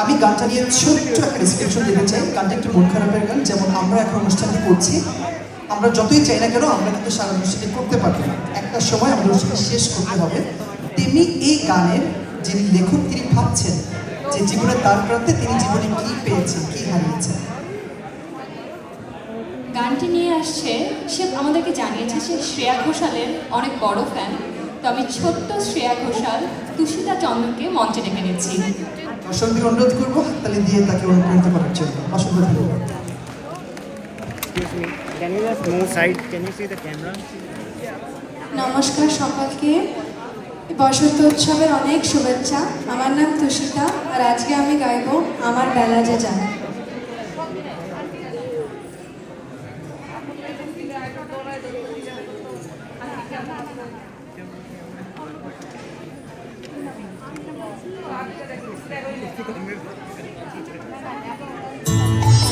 আমি গানটা নিয়ে ছোট্ট একটা ডিসক্রিপশন দিতে চাই। গানটা একটু মন খারাপের গান, যেমন আমরা এখন অনুষ্ঠানটি করছি। আমরা যতই চাই না কেন, আমরা কিন্তু সারা অনুষ্ঠানটি করতে পারব না। একটা সময় আমাদের অনুষ্ঠানটি শেষ করতে হবে। তেমনি এই গানের যিনি লেখক, তিনি ভাবছেন যে জীবনের তার প্রান্তে তিনি জীবনে কি পেয়েছেন, কি হারিয়েছেন। গানটি নিয়ে আসছে সে আমাদেরকে জানিয়েছে সে শ্রেয়া ঘোষালের অনেক বড় ফ্যান তো আমি ছোট্ট শ্রেয়া ঘোষাল তুষিতা চন্দ্রকে মঞ্চে ডেকে নিচ্ছি। দর্শকদের অনুরোধ করব হাততালি দিয়ে তাকে অনুপ্রাণিত করার জন্য। অসংখ্য ধন্যবাদ? নমস্কার সকলকে। বসন্ত উৎসবের অনেক শুভেচ্ছা। আমার নাম তুষিতা আর আজকে আমি গাইব আমার বেলা যে যায় Thank you.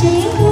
Thank you.